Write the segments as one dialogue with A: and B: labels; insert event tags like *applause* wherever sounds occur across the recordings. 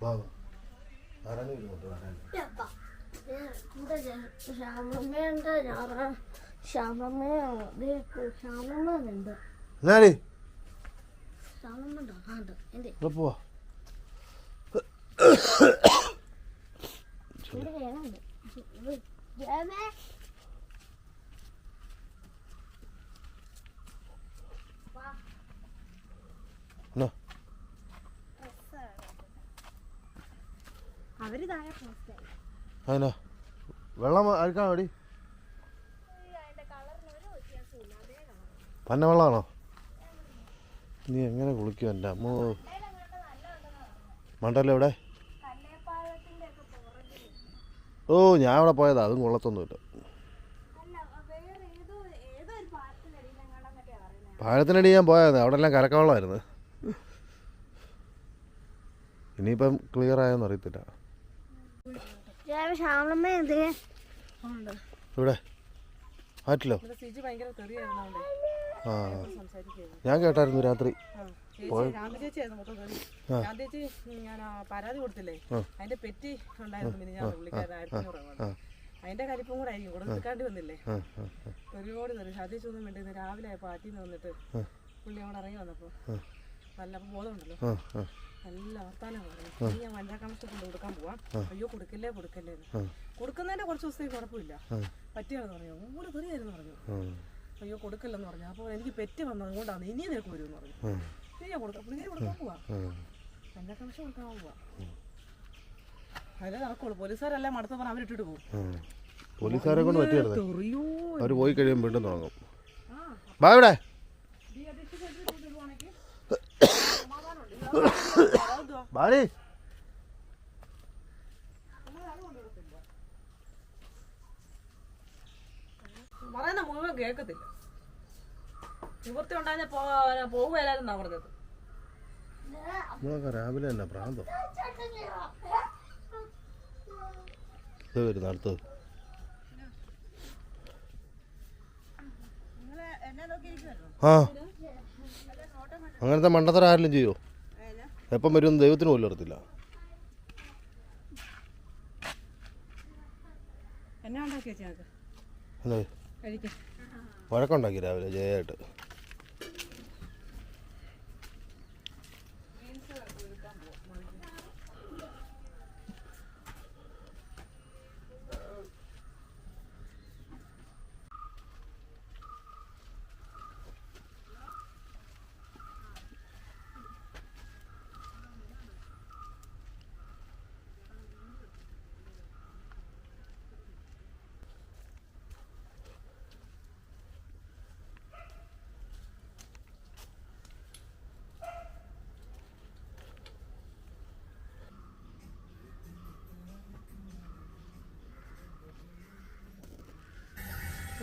A: വാ ആരാണ് ഇരുന്നോട്ട് ആരാണ്
B: ശ്യാമമ്മയുണ്ട് ഞായറാ ശ്യാമമ്മ ശ്യാമമ്മ
A: എന്നാടി പോവാ.
B: ഇവിടെ
A: അതിനാ. വെള്ളം അഴുക്കാണോ അടി പന്ന വെള്ളമാണോ? നീ എങ്ങനെ കുളിക്കും എന്റെ അമ്മ? മണ്ടല്ലോ ഇവിടെ? ഓ ഞാൻ അവിടെ പോയതാ. അതും കൊള്ളത്തൊന്നുമില്ല. പാലത്തിനടി ഞാൻ പോയത് അവിടെ എല്ലാം കരക്കവെള്ളമായിരുന്നു. ഇനിയിപ്പം ക്ലിയർ ആയോന്ന് അറിയത്തില്ല
B: ജയമ ശ്യാമമ്മ എന്ത് ഉണ്ട്
A: ഇവിടെ. ആറ്റിലോ ആ. ഞാൻ കേട്ടായിരുന്നു രാത്രി.
C: പരാതി കൊടുത്തില്ലേ? അതിന്റെ പെറ്റി ഉണ്ടായിരുന്നു പിന്നെ ഞാൻ അഞ്ഞൂറ് അതിന്റെ കരിപ്പും കൂടെ ആയിരിക്കും. കൂടെ നിൽക്കാണ്ടി വന്നില്ലേ. ഒരുപാട് ചേച്ചി ഒന്നും വേണ്ടി രാവിലെ പാറ്റിന്ന് വന്നിട്ട് പുള്ളി അവിടെ ഇറങ്ങി വന്നപ്പോ നല്ല ബോധമുണ്ടല്ലോ.
A: ആ ആ
C: നല്ല വർത്താനം പറഞ്ഞു. ഇനി ഞാൻ വനിതാ കമ്മീഷൻ കൊണ്ട് കൊടുക്കാൻ പോവാം. അയ്യോ കൊടുക്കല്ലേ കൊടുക്കല്ലേ എന്ന്. കൊടുക്കുന്നതിന്റെ കുറച്ച് ദിവസത്തേക്ക് കുഴപ്പമില്ല. പറ്റിയാണെന്ന് പറഞ്ഞു. ഓട് തെറിയായിരുന്നു പറഞ്ഞു. അയ്യോ കൊടുക്കല്ലെന്ന് പറഞ്ഞു. അപ്പോൾ എനിക്ക് പെറ്റ് വന്നത് കൊണ്ടാണ്. ഇനി നിനക്ക് വരുമെന്ന് പറഞ്ഞു. ഇനി ഞാൻ കൊടുക്കാം പുള്ളിക്കാരി കൊടുക്കാൻ പോവാ. എന്റെ കമ്മീഷൻ കൊടുക്കാൻ പോവാ. അതിലേ നടക്കുള്ളൂ. പോലീസുകാരെല്ലാം മടുത്ത പറഞ്ഞാൽ അവരിട്ടിട്ട് പോകും.
A: പോലീസുകാരെ കൊണ്ട് പറ്റിയത് അവർ പോയി കഴിയുമ്പോൾ വീണ്ടും തുടങ്ങും. ബാ ഇവിടെ. ബാടി
C: പറയുന്ന മുഴുവൻ കേൾക്കത്തില്ല. നിവൃത്തി ഉണ്ടായിരുന്ന പോകുകയല്ലായിരുന്നാ പറഞ്ഞത്?
A: നമ്മളൊക്കെ രാവിലെ തന്നെ ഇത് വരുന്നു അടുത്തത് ആ. അങ്ങനത്തെ മണ്ടത്തരം ആരെങ്കിലും ചെയ്യോ? എപ്പം വരുമെന്ന് ദൈവത്തിന് പോലും അറിയത്തില്ല. വഴക്കുണ്ടാക്കി രാവിലെ ജയായിട്ട്.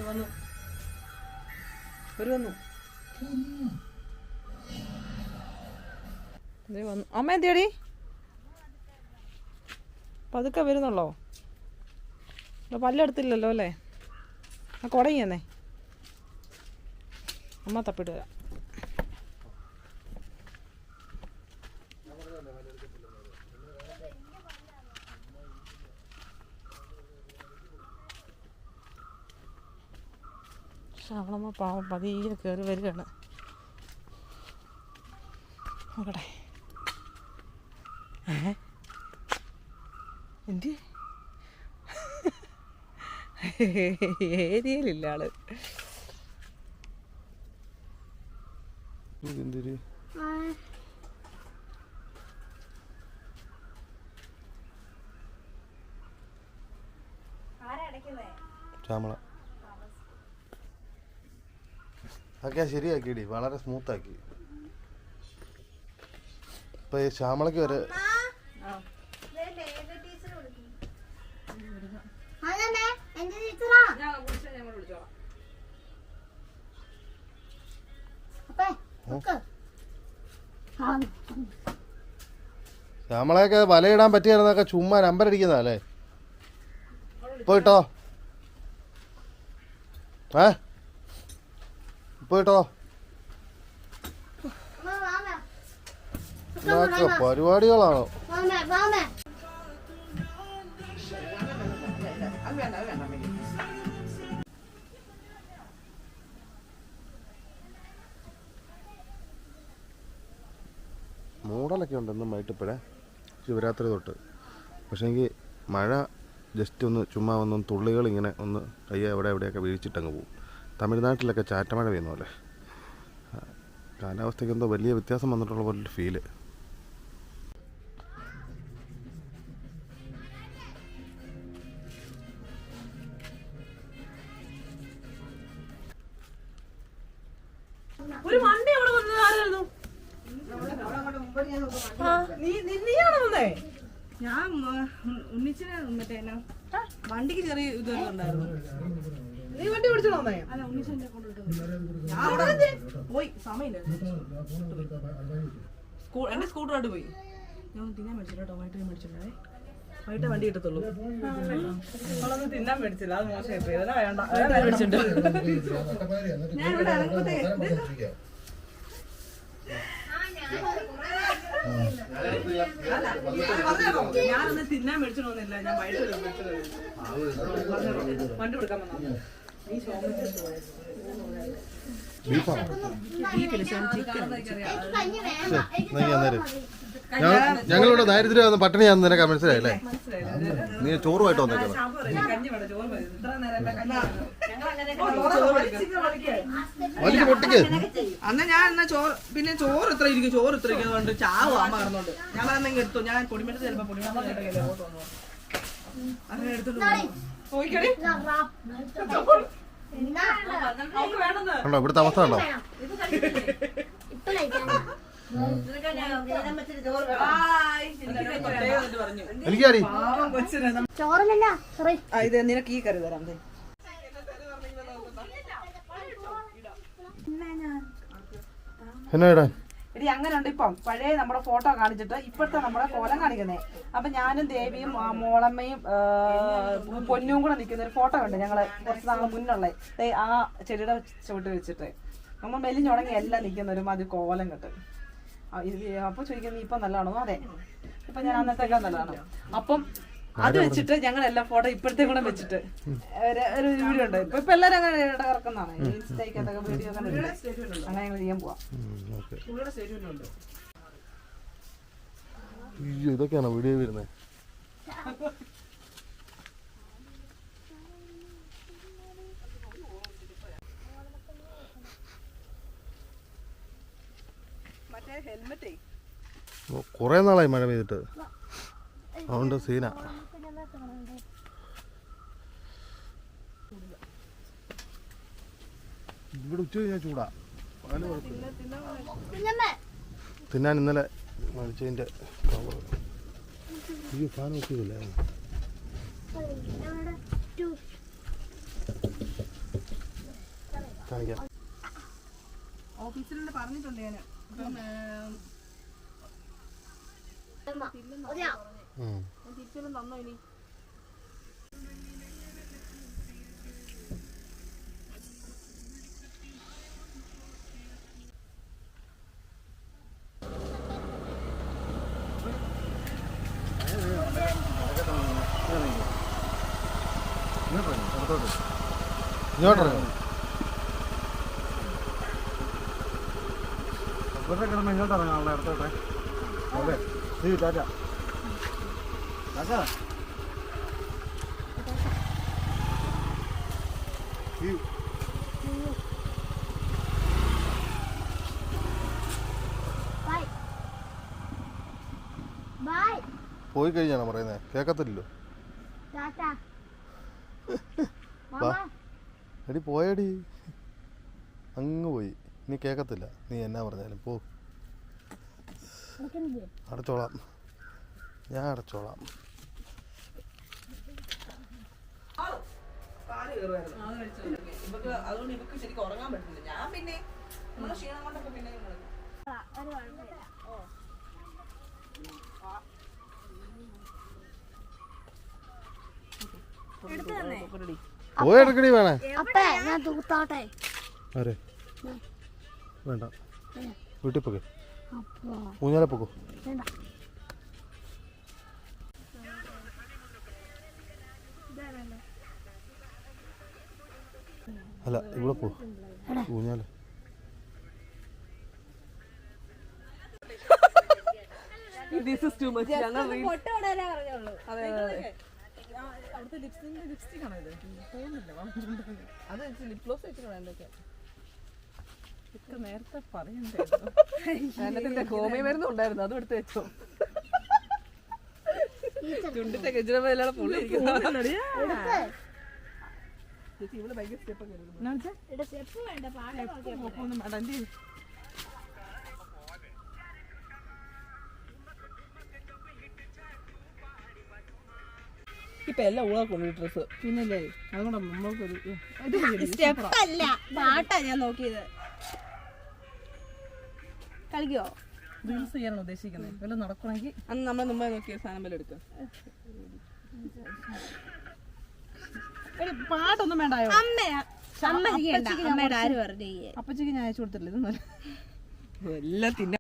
C: വന്നു. അമ്മ എന്തിയടി? പതുക്കെ വരുന്നുള്ളോ? പല്ലെടുത്തില്ലല്ലോ അല്ലേ? ആ കുടങ്ങിയെന്നേ അമ്മ തപ്പിട്ട് വരാം. ശ്രാവണമ്മ പാവം പതിയെ കയറി വരികയാണ്. നോക്കട്ടെ. ഏ? ഏരിയയിലില്ല
A: ആൾ. ഒക്കെ ശരിയാക്കിയിടി. വളരെ സ്മൂത്താക്കി. ഇപ്പൊ ഈ ശ്യാമളക്ക് വരെ ശ്യാമളയൊക്കെ വലയിടാൻ പറ്റിയായിരുന്നൊക്കെ ചുമ്മാ നമ്പർ അടിക്കുന്നതല്ലേ? പോയിട്ടോ. ഏ? ഇതൊക്കെ പരിപാടികളാണോ. മൂടലൊക്കെ ഉണ്ട് ഇന്നും വൈകിട്ടിപ്പോഴേ ശിവരാത്രി തൊട്ട്. പക്ഷേ എങ്കിൽ മഴ ജസ്റ്റ് ഒന്ന് ചുമ്മാ ഒന്ന് തുള്ളികൾ ഇങ്ങനെ ഒന്ന് കയ്യ എവിടെ എവിടെയൊക്കെ വീഴ്ചിട്ടങ്ങ് പോകും തമിഴ്നാട്ടിലൊക്കെ ചാറ്റമഴ പെയ്യുന്ന പോലെ. കാലാവസ്ഥയ്ക്ക് എന്തോ വലിയ വ്യത്യാസം വന്നിട്ടുള്ള പോലൊരു ഫീൽ.
C: ഒരു വണ്ടി അവിടെ വന്നത് ആരായിരുന്നു? നീയാണോ വന്നേ?
D: ഞാൻ ഉണ്ണിച്ചിനെ മറ്റേ വണ്ടിക്ക് ചെറിയ ഇതൊക്കെ ഉണ്ടായിരുന്നു
C: നീ വണ്ടി പിടിച്ചോ വന്നേ
D: അല്ല ഉണ്ണിച്ചനെ കൊണ്ടുവിട്ടു ഞാൻ അവിടെ പോയി സമയമില്ല സ്കൂൾ എന്റെ സ്കൂട്ടറായിട്ട് പോയി ഞാൻ തിന്നാൻ മേടിച്ചില്ല ടൊമാറ്റോ മേടിച്ചിട്ടുണ്ടേ വൈകിട്ട് വണ്ടി കിട്ടത്തുള്ളൂ
C: അവളൊന്നും തിന്നാൻ മേടിച്ചില്ല അത് മോശമായി അതിനെ വേണ്ട മേടിച്ചിട്ടുണ്ട്
D: ഞാൻ ഇവിടെ ഇറങ്ങുമ്പോഴത്തേ ഞാനൊന്ന് തിന്നാൻ മേടിച്ചിട്ടൊന്നുമില്ല ഞാൻ വൈകിട്ട് വണ്ടി കൊടുക്കാൻ വന്നു
A: നീ അന്നേരം ഞങ്ങൾ ഞങ്ങളിവിടെ ദാരിദ്ര്യം പട്ടിണിയാന്ന് നിനക്ക് മനസ്സിലായല്ലേ നീ ചോറുമായിട്ട് വന്നേക്കണം
D: കഞ്ഞി വേണം ചോറ് ഇത്ര നേരം
A: വലിയ പൊട്ടിക്ക്.
D: അന്ന് ഞാൻ എന്നാ ചോറ് പിന്നെ ചോറ് ഇത്ര ഇരിക്കും. ചോറ് ഇത്ര ഇരിക്കുന്നതുകൊണ്ട് ചാവ് അമ്മ ഞാൻ അന്നെങ്കിൽ എടുത്തു. ഞാൻ പൊടിമേട്ട് ചിലപ്പോ പൊടിമേട്ട് അങ്ങനെ എടുത്തോണ്ട് പോകും.
A: കണ്ടോ ഇവിടുത്തെ അവസ്ഥ കണ്ടോ?
B: ഇപ്പൊ കഴിക്കാൻ
D: ഹായ്. എനിക്ക് പ്രത്യേകം എന്നിട്ട് പറഞ്ഞു
A: എനിക്കാടി.
D: പാവം കൊച്ചിനെ നമ്മ-
B: ചോറിനല്ല സോറി.
D: ആ, ഇത് നിനക്ക് ഈ കറി തരാം ദേ.
A: എന്നാ ഇടാൻ?
D: എടി അങ്ങനെ ഉണ്ട് ഇപ്പം. പഴയ നമ്മുടെ ഫോട്ടോ കാണിച്ചിട്ട് ഇപ്പോഴത്തെ നമ്മുടെ കോലം കാണിക്കുന്നത് അപ്പൊ ഞാനും ദേവിയും മോളമ്മയും പൊന്നും കൂടെ നിൽക്കുന്ന ഒരു ഫോട്ടോ ഉണ്ട് ഞങ്ങൾ കുറച്ച് നാൾ മുന്നുള്ള ആ ചെടിയുടെ ചുവട്ട് വെച്ചിട്ട്. നമ്മൾ മെലിഞ്ഞുടങ്ങി എല്ലാം നിൽക്കുന്ന ഒരു മതി കോലം കെട്ട്. അപ്പോൾ ചോദിക്കുന്നത് ഇപ്പം നല്ലതാണോ അതെ. ഇപ്പൊ ഞാൻ അന്നത്തേക്കാൾ നല്ലതാണോ. അപ്പം അത് വെച്ചിട്ട് ഞങ്ങൾ എല്ലാ ഫോട്ടോ ഇപ്പോഴത്തെ കൂടെ വെച്ചിട്ട്. ഒരു വീഡിയോ ഉണ്ട് ഇപ്പൊ ഇപ്പൊ എല്ലാരും അങ്ങനെ ഇറക്കുന്നതാണ് ഇൻസ്റ്റയ്ക്കകത്തൊക്കെ വീഡിയോ അങ്ങനെ ഞങ്ങൾ ചെയ്യാൻ പോവാം.
A: ഇതൊക്കെയാണോ വീഡിയോ വരുന്നത് കുറേ നാളായി മഴ പെയ്തിട്ട്. അതുകൊണ്ട് സീന. ഇവിടെ ഉച്ച കഴിഞ്ഞാൽ ചൂടാ. അതിന് കുഴപ്പമില്ല. തിന്നാൻ ഇന്നലെ മേടിച്ചതിന്റെ ഈ ഫാൻ വെച്ചില്ലേ കാണിക്കാം.
D: ഓഫീസിൽ പറഞ്ഞിട്ടുണ്ട് ഞാൻ തിരിച്ചെല്ലാം തന്നോ ഇനി
A: ഇങ്ങോട്ടിറങ്ങി ഇവിടെ കിടന്ന് ഇങ്ങോട്ട് ഇറങ്ങാനുള്ള അടുത്തോട്ടെ അതെ ശരി tata tata See you.
B: Bye bye
A: പോയി കഴിഞ്ഞാണ് പറയുന്നത് കേക്കത്തില്ലല്ലോ. എടി പോയടി. അങ്ങ് പോയി. നീ കേക്കത്തില്ല. നീ എന്നാ പറഞ്ഞാലും പോ. അടച്ചോളാം. ഞാൻ അടച്ചോളാം.
D: കാൽ കയറുമായിരുന്നു. ഇവക്ക് അതുകൊണ്ട് ഇവക്ക് ശരിക്കും ഉറങ്ങാൻ പറ്റുന്നില്ല. ഞാൻ പിന്നെ നമ്മളെ ക്ഷീണം കൊണ്ടൊക്കെ പിന്നെ ഇങ്ങനെ
A: പോയെടുക്കടി വേണേ.
B: അപ്പേ ഞാൻ തൂത്താട്ടെ.
A: അരെ വേണ്ട. വീട്ടിൽ പോകെ
B: അപ്പോ.
A: ഊഞ്ഞാലെ പോകോ
B: വേണ്ട.
A: അല്ല ഇവിടെ പോ. ഊഞ്ഞാൽ.
C: ദിസ് ഇസ് ടു മച്ച് ഞങ്ങൾ അതെ അതെ അവിടുത്തെ ലിപ്സ്റ്റിന്റെ ലിപ്സ്റ്റിക് ആണോ ഇത്? തോന്നുന്നില്ല വാങ്ങിച്ചിട്ടുണ്ടെന്ന്. അത് ലിപ് ഗ്ലോസ് വെച്ചിട്ടാണ് എന്തൊക്കെ ഇതൊക്കെ. നേരത്തെ പറയണ്ടായിരുന്നു ഹോമിയോ മരുന്നും ഉണ്ടായിരുന്നു അതും എടുത്ത് വെച്ചോ. ചുണ്ടിന്റെ ഗജറ എല്ലാം പുള്ളി ചേച്ചി ഭയങ്കര
B: സ്റ്റെപ്പ് വേണ്ട
C: വേണ്ട ഇപ്പൊ എല്ലാം ഊളാക്കുള്ളൂ ഡ്രസ് പിന്നല്ലേ അതുകൊണ്ട് നമ്മൾക്കൊരു ഇത്
B: സ്റ്റെപ്പ് അല്ല പാട്ടാ ഞാൻ നോക്കിയത് കളിക്കോ
C: റീൽസ് ചെയ്യാനാണ് ഉദ്ദേശിക്കുന്നത് വല്ലതും നടക്കണമെങ്കിൽ അന്ന് നമ്മൾ മുമ്പേ നോക്കിയ സാധനം വല്ല എടുക്കുക പാട്ടൊന്നും വേണ്ടായോ?
B: അമ്മയാ സമ്മതിക്കണ്ട അമ്മയുടെ ആര് പറഞ്ഞു
C: അപ്പച്ചക്ക് ഞാൻ അയച്ചു കൊടുത്തില്ല ഇതൊന്നും. എല്ലാം തിന്ന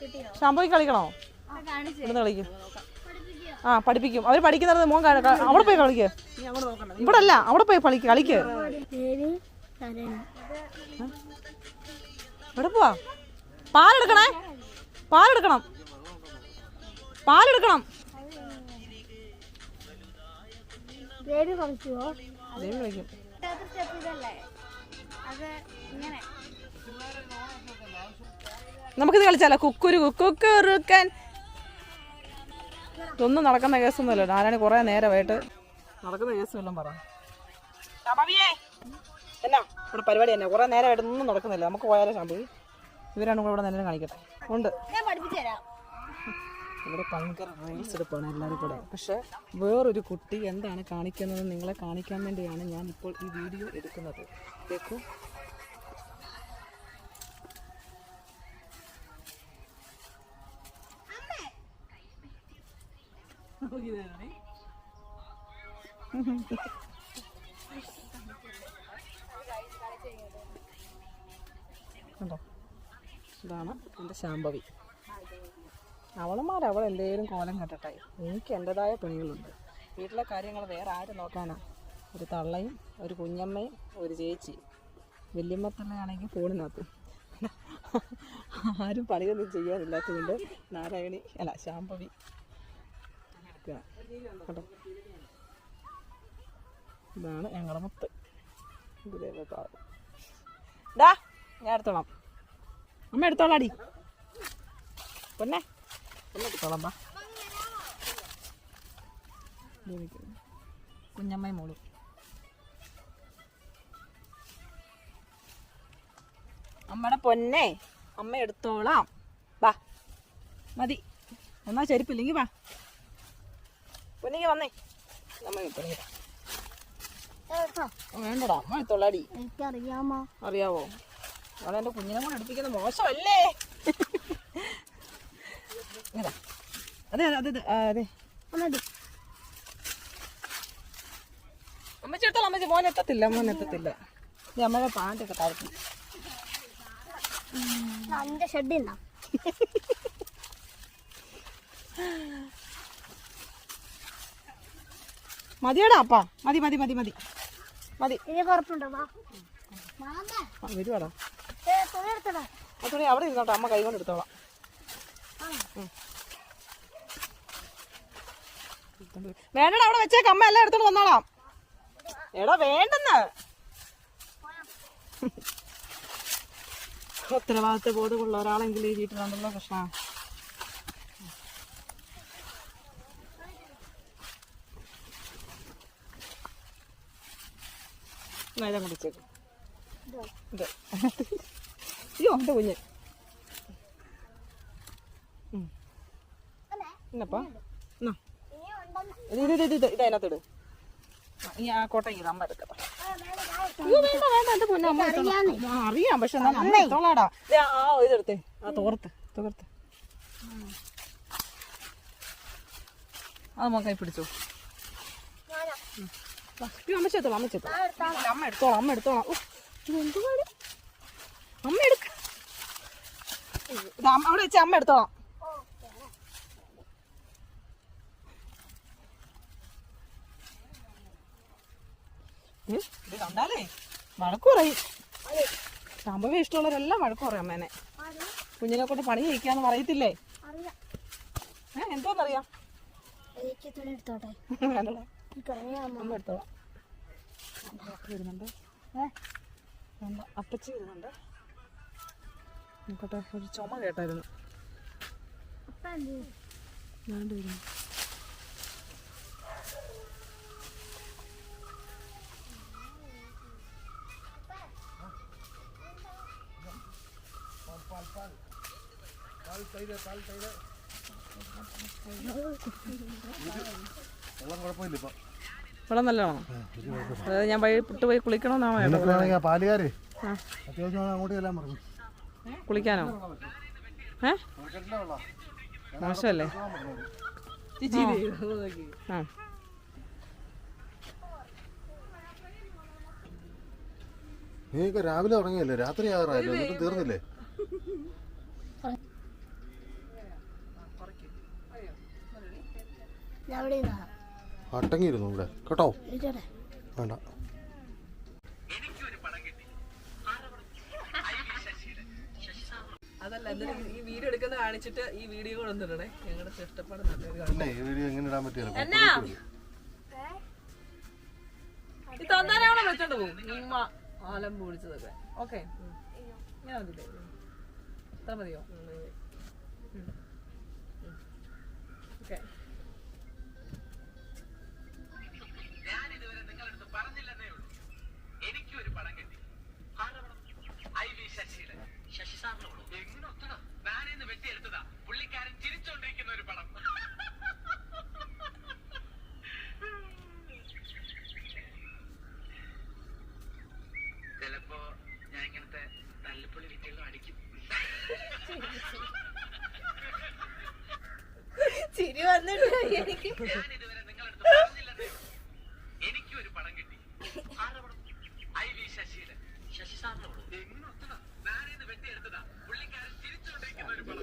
B: കിട്ടിയോ?
C: ഷാമ്പോയി കളിക്കണോ?
B: കാണിച്ചു.
C: ഇവിടുന്ന് കളിക്കും. ആ പഠിപ്പിക്കും. അവർ പഠിക്കുന്നത് മോൻ അവിടെ പോയി കളിക്ക്. ഇവിടെ അല്ല അവിടെ പോയി കളിക്ക് കളിക്ക്. ഇവിടെ പോവാ? പാലെടുക്കണേ? പാലെടുക്കണം. പാലെടുക്കണം. ദേവി കളിക്കും നമുക്കിത് കളിച്ചാലോ? കുക്കുരു കുക്കുറുക്കൻ ഇതൊന്നും നടക്കുന്ന കേസൊന്നുമല്ലോ. നാരായണി കുറെ നേരമായിട്ട്. നടക്കുന്ന കേസ് വല്ലതും പറ എന്നാ ഇവിടെ പരിപാടി തന്നെ. കുറെ നേരമായിട്ട് ഒന്നും നടക്കുന്നില്ല. നമുക്ക് പോയാലോ ശാമ്പി ഇവരാണ് കൂടെ ഇവിടെ നേരം കാണിക്കട്ടെ ഉണ്ട്. ഇവിടെ ഭയങ്കര റീൽസ് എടുപ്പാണ് എല്ലാവരും കൂടെ. പക്ഷേ വേറൊരു കുട്ടി എന്താണ് കാണിക്കുന്നത് നിങ്ങളെ കാണിക്കാൻ വേണ്ടിയാണ് ഞാൻ ഇപ്പോൾ ഈ വീഡിയോ എടുക്കുന്നത്. കേൾക്കൂ കണ്ടോ? ഇതാണ് എന്റെ ശാംഭവി. അവളന്മാർ അവൾ എന്തേലും കോലം കെട്ടട്ടെ. എനിക്ക് എന്റെതായ പണികളുണ്ട്. വീട്ടിലെ കാര്യങ്ങൾ വേറെ ആര് നോക്കാനാ? ഒരു തള്ളയും ഒരു കുഞ്ഞമ്മയും ഒരു ചേച്ചി. വല്യമ്മത്തള്ളയാണെങ്കിൽ ഫോണിനകത്ത്. ആരും പണിയൊന്നും ചെയ്യാനില്ലാത്തതുകൊണ്ട് നാരായണി അല്ല ശാംഭവി. ഇതാണ് ഞങ്ങളുടെ മുത്ത്. ഡാ ഞാൻ എടുത്തോളാം. അമ്മ എടുത്തോളാടി. പൊന്നെ. പൊന്നെ എടുത്തോളാം ബാ കുഞ്ഞമ്മ മോളും. അമ്മയുടെ പൊന്നെ. അമ്മ എടുത്തോളാം. വാ. മതി. എന്നാ ചെരുപ്പില്ലെങ്കിൽ വാ. പൊന്നിക്ക് വന്നേ. എടുത്തോളാം വേണ്ടടാ. അമ്മ തൊള്ളാടി
B: എനിക്കറിയാമോ?
C: അറിയാവോ? അവിടെ എന്റെ കുഞ്ഞിനെ കൂടെ എടുപ്പിക്കുന്നത് മോശമല്ലേ. അതെ അതെ അതെ അതെ. അമ്മച്ചി എടുത്തോളാം അമ്മച്ചി. മോൻ എത്തത്തില്ല മോൻ എത്തത്തില്ല. ഈ അമ്മയുടെ പാന്റൊക്കെ താഴ്ത്തി.
B: ഷെഡ് *laughs* ഉണ്ടോ
C: മതിയടാ അപ്പാ മതി മതി മതി മതി. മതി. വരുവാടാ. ആ തുണി അവിടെ ഇരുന്നോട്ടെ. അമ്മ കൈകൊണ്ട് എടുത്തോളാം. വേണ്ട വേണ്ടടാ അവിടെ വെച്ചേക്ക്. അമ്മ എല്ലാം എടുത്തോണ്ട് വന്നോളാം. എടാ വേണ്ടെന്ന്. ഉത്തരവാദിത്ത ബോധമുള്ള ഒരാളെങ്കിലും ഈ വീട്ടിലുണ്ടല്ലോ കൃഷ്ണ. നേരം കുടിച്ചേക്ക് ഇത്. അയ്യോ എന്റെ കുഞ്ഞ്? എന്നപ്പാ എന്നാ ഇത് ഇത് ഇത് ഇത് ഇത് അതിനകത്തിട് ആ, കോട്ട അമ്മ എടുക്കട്ടെ അയ്യോ, വേണ്ട വേണ്ട എന്റെ പൊന്നെ അമ്മ എടുത്തോളാം. ആ, അറിയാം പക്ഷെ എന്നാലും അമ്മ. എടുത്തോളാടാ. ദേ, ആ ഇതെടുത്തേ ആ തോർത്ത് തോർത്ത്. അത് മക്കായി പിടിച്ചോ. അമ്മ ചേത്തോളാം അമ്മ ചേത്തോളാം അമ്മ. എടുത്തോളാം അമ്മ എടുത്തോളാം. ഉഫ്, ഇത് അമ്മ എടുക്ക. അവിടെ വെച്ച അമ്മ എടുത്തോളാം. കണ്ടാലേ? വഴക്ക് പറയും. സംഭവം ഇഷ്ടമുള്ളവരെല്ലാം വഴക്ക് പറയും അമ്മേനെ. കുഞ്ഞിനെ കൊണ്ട് പണി ചെയ്യിക്കാന്ന് പറയത്തില്ലേ? എന്തോന്നറിയാം?
B: തുണി എടുത്തോട്ടെ? *laughs*
C: അമ്മ എടുത്തോളാം അപ്പ വരുന്നുണ്ട്. ഏ? അപ്പച്ചി വരുന്നുണ്ട്. നോക്കട്ടെ ഒരു ചുമ കേട്ടായിരുന്നു. വരുന്നു.
A: വെള്ളം കുഴപ്പമില്ല ഇപ്പം.
C: വെള്ളം നല്ലതാണോ? അതായത് ഞാൻ വഴി പുട്ട് പോയി കുളിക്കണമെന്നാണോ
A: പാലുകാര്
C: കുളിക്കാനോ? ഏ? മോശമല്ലേ? ആ.
A: നീയൊക്കെ രാവിലെ ഉറങ്ങിയല്ലേ? രാത്രി ആറായല്ലോ എന്നിട്ട് തീർന്നില്ലേ?
B: ഞാൻ അവിടെ
A: അട്ടങ്ങിയിരുന്നു ഇവിടെ. കേട്ടോ? വേണ്ട.
C: അതല്ല ഈ വീഡിയോ എടുക്കുന്ന കാണിച്ചിട്ട് ഈ വീഡിയോ ഞങ്ങളുടെ ഇഷ്ടപ്പാട് നല്ലൊരു
A: ഈ വീഡിയോ എങ്ങനെ ഇടാൻ പറ്റില്ല
C: എന്നാ? ഈ തന്നാനാണോ വെച്ചോണ്ട് പോകും. ഉമ്മ ആലം പൊടിച്ചതൊക്കെ. ഓക്കെ. ഞാൻ മതി അത്ര മതിയോ?
E: വെട്ടിയെടുത്തതാ പുള്ളിക്കാരൻ ചിരിച്ചോണ്ടിരിക്കുന്ന ഒരു പടം. ചിലപ്പോ ഞാൻ ഇങ്ങനത്തെ തല്ലിപ്പൊളി വിറ്റുകളും അടിക്കും.
C: ചിരി വന്നിട്ടുണ്ടായി എനിക്ക്
E: ഞാൻ ഇതുവരെ നിങ്ങളടുത്ത് പറഞ്ഞില്ലെന്നേ ഉള്ളൂ. എനിക്കൊരു പടം കിട്ടി ആരവണം? ഐ വി ശശിയുടെ ശശി സാറിനോളൂ എങ്ങനെ ഒത്തണം ഞാനിന്ന് വെട്ടിയെടുത്തതാ പുള്ളിക്കാരൻ ചിരിച്ചോണ്ടിരിക്കുന്ന ഒരു പടം
B: ഇതാ അപ്പ ഇതാ
A: നീ ചിരിടി
B: എന്താ ബാധ പാചക ശശി
E: ചിലപ്പോ
A: സംവിധായകൻ
E: തല്ലിപ്പൊളി വിറ്റുകളും അടിക്കും
C: ഞാനേ ഒന്നും ചിരിയായിരുന്നു
E: പറഞ്ഞില്ലെന്നേ ഉള്ളൂ. എനിക്കൊരു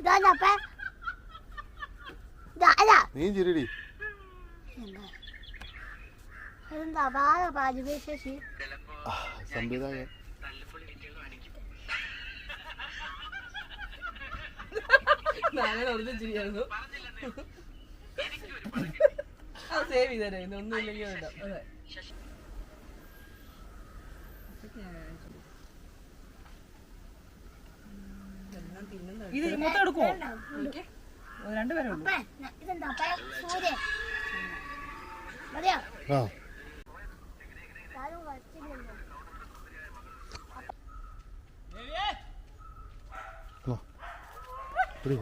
E: പടം കിട്ടി
C: അത്. സേവ് ചെയ്തേനെ ഒന്നും ഇല്ലെങ്കിൽ അതെ. ഇത് മൊത്തം എടുക്കുമോ രണ്ടുപേരും ഉള്ളൂ.
A: ആ.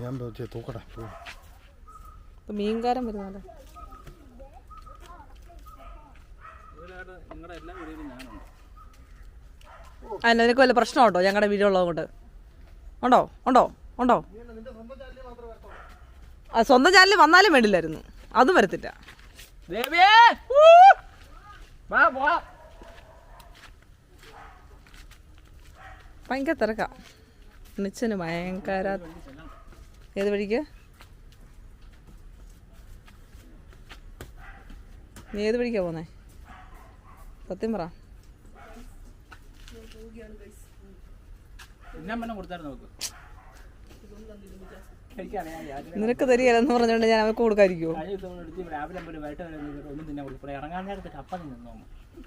A: ഞാൻ തൂക്കട്ടെ
C: മീൻകാരൻ വരുന്നല്ലേ അതിനൊക്കെ വല്ല പ്രശ്നമുണ്ടോ? ഞങ്ങളുടെ വീട് ഉള്ളത് കൊണ്ട് ഉണ്ടോ? ഉണ്ടോ? ഉണ്ടോ? ആ സ്വന്തം ചാനലിൽ വന്നാലും വേണ്ടില്ലായിരുന്നു. അതും വരത്തില്ല! ഭയങ്കര തിരക്കാ. നിച്ചന് ഭയങ്കര ഏത് വഴിക്ക്? നീ ഏത് വഴിക്കാ പോന്നേ? സത്യം പറ.
F: കൊടുത്തായിരുന്നു നോക്ക്.
C: നിനക്ക് തരികയല്ലെന്ന് പറഞ്ഞുകൊണ്ട് ഞാൻ അവർക്ക് കൊടുക്കാതിരിക്കുമോ
F: രാവിലെ വൈകിട്ട് വരെ ഒന്നും തിന്നാൻ കൊടുക്കും ഇവിടെ ഇറങ്ങാൻ നേരത്തെ കപ്പ നിന്നോ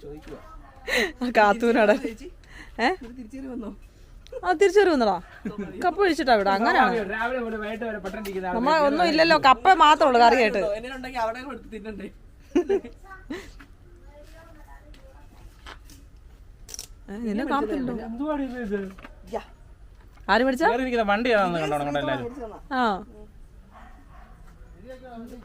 F: ചോദിക്കുക
C: കാത്തൂനോടെ ഏ? ആ തിരിച്ചു വന്നടാ. കപ്പ ഒഴിച്ചിട്ടാ ഇവിടെ അങ്ങനെയാണ്? നമ്മളെ ഒന്നും ഇല്ലല്ലോ. കപ്പ മാത്രമേ ഉള്ളൂ കറിയായിട്ട് നിന്നെ കാണത്തില്ലോ
F: എന്തുവാണ് ഇത് ഇത്?
C: ആര് പഠിച്ചാ ആ.
D: വണ്ടി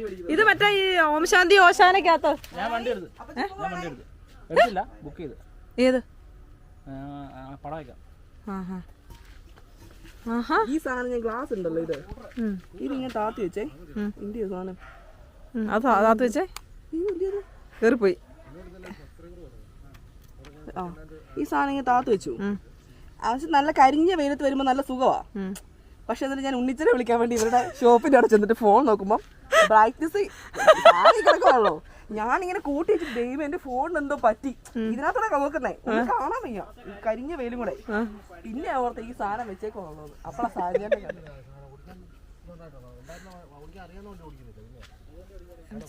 D: മേടിക്കും.
C: ഇത് മറ്റേ ഈ ഓം ശാന്തി ഓശാനക്കകത്ത്
F: ഞാൻ വണ്ടി എടുത്ത്. വണ്ടി എടുത്തില്ല ബുക്ക് ചെയ്ത്.
C: ഏത്?
F: ആ, ആ,
D: ഈ സാധനം ഞാൻ ഗ്ലാസ് ഉണ്ടല്ലോ ഇത്.
C: ഇത്
D: ഇതിങ്ങനെ താത്തി വെച്ചേ. ഇന്ത്യ സാധനം.
C: അതാ താത്തി വെച്ചേ? കേറിപ്പോയി.
D: ആ ഈ സാധനം ഇങ്ങനെ താത്ത് വെച്ചു. ആവശ്യം നല്ല കരിഞ്ഞ വെയിലത്ത് വരുമ്പോൾ നല്ല സുഖമാ പക്ഷെ എന്നിട്ട് ഞാൻ ഉണ്ണിച്ചനെ വിളിക്കാൻ വേണ്ടി ഇവരുടെ ഷോപ്പിന്റെ അവിടെ ചെന്നിട്ട് ഫോൺ നോക്കുമ്പോൾ ബ്രൈറ്റ്നസ് കിടക്കുവാണല്ലോ ഞാനിങ്ങനെ കൂട്ടി വെച്ചിട്ട് ദൈവം എന്റെ ഫോണിന് എന്തോ പറ്റി? ഇതിനകത്താണ് നോക്കുന്നേ? കാണാൻ വയ്യ. കരിഞ്ഞ വെയിലും കൂടെ. പിന്നെ ഓർത്ത് ഈ സാധനം വെച്ചേക്കോളൂ അപ്പളാ സാധനം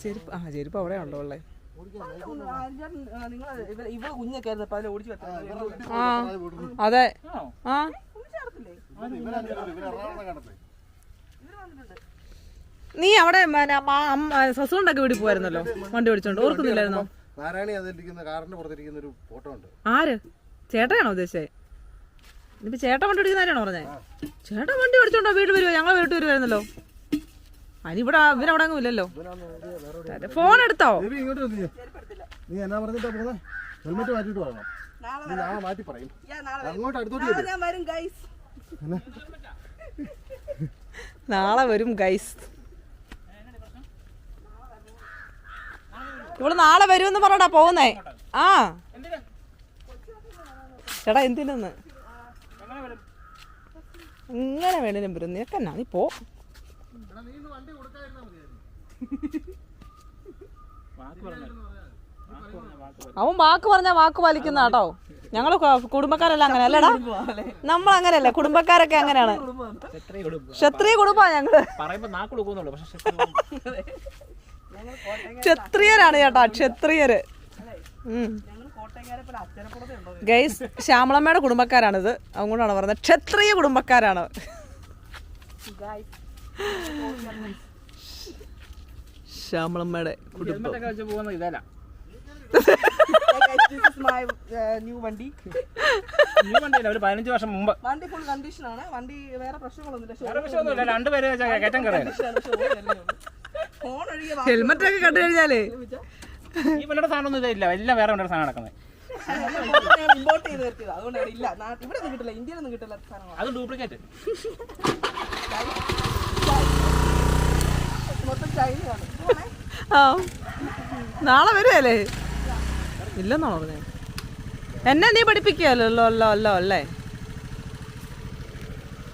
C: ചെരുപ്പ് ആ ചെരുപ്പ് അവിടെ ഉണ്ടോ ഉള്ളേ? ആ അതെ ആ നീ അവിടെ സസുണ്ടൊക്കെ വീട്ടിൽ പോയിരുന്നല്ലോ വണ്ടി ഓടിച്ചോണ്ട് ഓർക്കുന്നില്ലായിരുന്നോ
A: നാരായണി അതിലിരിക്കുന്ന കാറിന്റെ പുറത്തിരിക്കുന്ന ഒരു ഫോട്ടോ ഉണ്ട്
C: ആര് ചേട്ടനാണോ ഉദ്ദേശിച്ചേ ഇനിയിപ്പോ ചേട്ടൻ വണ്ടി ഓടിക്കുന്ന ആരാണോ പറഞ്ഞേ ചേട്ടൻ വണ്ടി ഓടിച്ചോണ്ടോ വീട് വരുമോ ഞങ്ങളെ വീട്ടിൽ വരുമായിരുന്നല്ലോ അതിനിവിടെ ഇല്ലല്ലോ. ഫോൺ എടുത്തോ?
A: നീ എന്നാ പറഞ്ഞിട്ടാ പോകുന്നത് ഹെൽമെറ്റ് മാറ്റിട്ട് നാളെ മാറ്റി പറയും. അങ്ങോട്ട് അടുത്തോട്ട്
D: ഞാൻ വരും ഗൈസ്
C: നാളെ വരും ഗൈസ് ഇവൾ നാളെ വരുമെന്ന് പറഞ്ഞാ പോകുന്നേ ആ. ചേട്ടാ എന്തിനെന്ന്? ഇങ്ങനെ വേണേലും വരും. നിനക്കെന്നാ? നീ പോ
F: വാക്ക് പറഞ്ഞാൽ വാക്ക് പറഞ്ഞ വാക്ക് പറഞ്ഞാൽ
C: അവൻ വാക്ക് പറഞ്ഞ വാക്ക് പാലിക്കുന്ന കേട്ടോ. ഞങ്ങൾ കുടുംബക്കാരല്ല അങ്ങനെ അല്ലടാ നമ്മൾ അങ്ങനെയല്ലേ കുടുംബക്കാരൊക്കെ അങ്ങനെയാണ്. ക്ഷത്രിയ കുടുംബാ.
F: ഞങ്ങൾ.
C: ക്ഷത്രിയരാണ് ചേട്ടാ ക്ഷത്രിയര്. ഗൈസ് ശ്യാമളമ്മയുടെ കുടുംബക്കാരാണിത്. അതുകൊണ്ടാണ് പറഞ്ഞത്. ക്ഷത്രിയ കുടുംബക്കാരാണ്. ശ്യാമളമ്മയുടെ കുടുംബം. *laughs*
D: ന്യൂ വണ്ടി
F: ന്യൂ വണ്ടിയില്ല ഒരു പതിനഞ്ച് വർഷം മുമ്പ്.
D: വണ്ടി ഫുൾ കണ്ടീഷനാണ് വണ്ടി വേറെ പ്രശ്നങ്ങളൊന്നുമില്ല.
F: രണ്ടുപേരെ കയറ്റം കയറിയത്.
C: ഹെൽമെറ്റ് ഒക്കെ കണ്ടു കഴിഞ്ഞാലേ?
F: ഈ വണ്ടിയുടെ സാധനം ഒന്നും ഇതില്ല എല്ലാം വേറെ വണ്ടിയുടെ സാധനം നടക്കുന്നത്.
D: ഇമ്പോർട്ട് ചെയ്ത് നിർത്തിയത് അതുകൊണ്ട് ഇവിടെ ഇല്ല. നാ- ഇവിടെ ഒന്നും കിട്ടില്ല. ഇന്ത്യയിലൊന്നും കിട്ടില്ല
F: അത് ഡ്യൂപ്ലിക്കേറ്റ് *laughs*
C: ആ. നാളെ വരുമല്ലേ ഇല്ലെന്നാണോ പറഞ്ഞേ? എന്നെ നീ പഠിപ്പിക്കുകയല്ലോ? അല്ലോ അല്ലോ അല്ലേ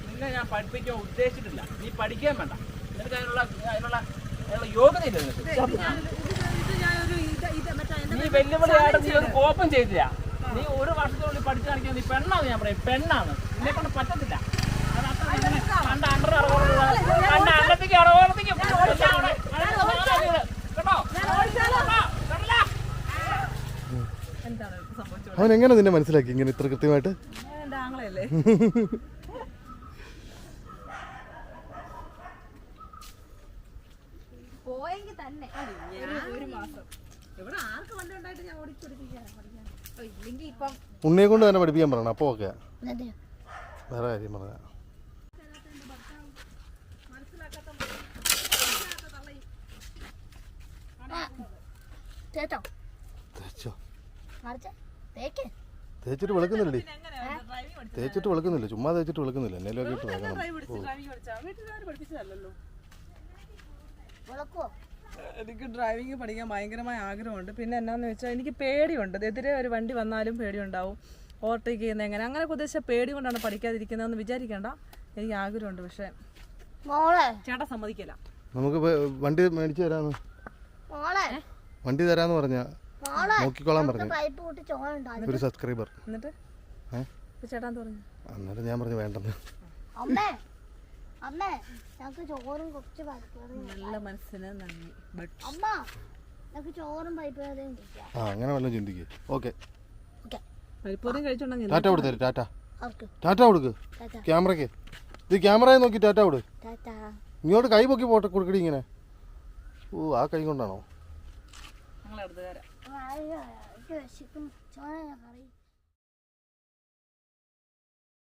F: നിന്നെ ഞാൻ പഠിപ്പിക്കാൻ ഉദ്ദേശിച്ചിട്ടില്ല. നീ പഠിക്കാൻ വേണ്ട. നിനക്ക് അതിനുള്ള അതിനുള്ള അതിനുള്ള യോഗ്യതയില്ല നിനക്ക്. നീ വെല്ലുവിളിയായിട്ട് നീ ഒരു കോപ്പം ചെയ്തില്ല. നീ ഒരു വർഷത്തിനുള്ളിൽ പഠിച്ചു കാണിക്കാൻ നീ പെണ്ണാണ് ഞാൻ പറയും. പെണ്ണാണ് നിന്നെ കൊണ്ട് പറ്റത്തില്ല.
A: അവൻ എങ്ങനെ നിന്നെ മനസ്സിലാക്കി ഇങ്ങനെ ഇത്ര കൃത്യമായിട്ട്?
C: എന്റെ ആങ്ങളയല്ലേ?
B: പോയെങ്കിൽ തന്നെ.
C: ഇവിടെ ആർക്ക് വണ്ടി ഉണ്ടായിട്ട് ഞാൻ ഓടിച്ചോടിപ്പിക്കാൻ
B: ഇല്ലെങ്കിൽ ഇപ്പം
A: ഉണ്ണിയെ കൊണ്ട് തന്നെ പഠിപ്പിക്കാൻ പറയണം. അപ്പോൾ ഓക്കെ വേറെ കാര്യം പറഞ്ഞ
B: തേച്ചോ?
A: തേച്ചോ?
B: മറിച്ച്? തേക്ക്.
A: തേച്ചിട്ട് വെളുക്കുന്നില്ലടി. തേച്ചിട്ട് വെളുക്കുന്നില്ല. ചുമ്മാ തേച്ചിട്ട് വെളുക്കുന്നില്ല. എന്നേലും ഇട്ട് വെക്കണം
C: എനിക്ക് ഡ്രൈവിംഗ് പഠിക്കാൻ ഭയങ്കരമായ ആഗ്രഹമുണ്ട്. പിന്നെ എന്നാന്ന് വെച്ചാൽ എനിക്ക് പേടിയുണ്ട്. എതിരെ ഒരു വണ്ടി വന്നാലും പേടിയുണ്ടാവും. ഓവർടേക്ക് ചെയ്യുന്ന എങ്ങനെ? അങ്ങനെ ഉദ്ദേശിച്ച പേടി കൊണ്ടാണ് പഠിക്കാതിരിക്കുന്നതെന്ന് വിചാരിക്കേണ്ട. എനിക്ക് ആഗ്രഹമുണ്ട് പക്ഷേ
B: മോളെ.
C: ചേട്ടാ സമ്മതിക്കില്ല.
A: നമുക്ക് വണ്ടി മേടിച്ചു തരാമോ
B: മോളെ.
A: വണ്ടി തരാന്ന് പറഞ്ഞ നോക്കിക്കോളാൻ പറഞ്ഞു. ഒരു സബ്സ്ക്രൈബർ
C: എന്നിട്ട്?
A: അന്നേരം ഞാൻ പറഞ്ഞു വേണ്ടെന്ന്. ആ അങ്ങനെ വല്ലതും ചിന്തിക്കേ. ഓക്കെ. ടാറ്റ കൊടുത്തേര് ടാറ്റ. ടാറ്റ കൊടുക്ക്. ക്യാമറക്ക് ഇത് ക്യാമറയെ നോക്കി ടാറ്റ കൊടു.
B: ടാറ്റ.
A: ഇങ്ങോട്ട് കൈ പൊക്കി പോട്ടെ കൊടുക്കടി ഇങ്ങനെ. ഓ ആ കൈ കൊണ്ടാണോ?
B: വിശക്കും ചോറ കറി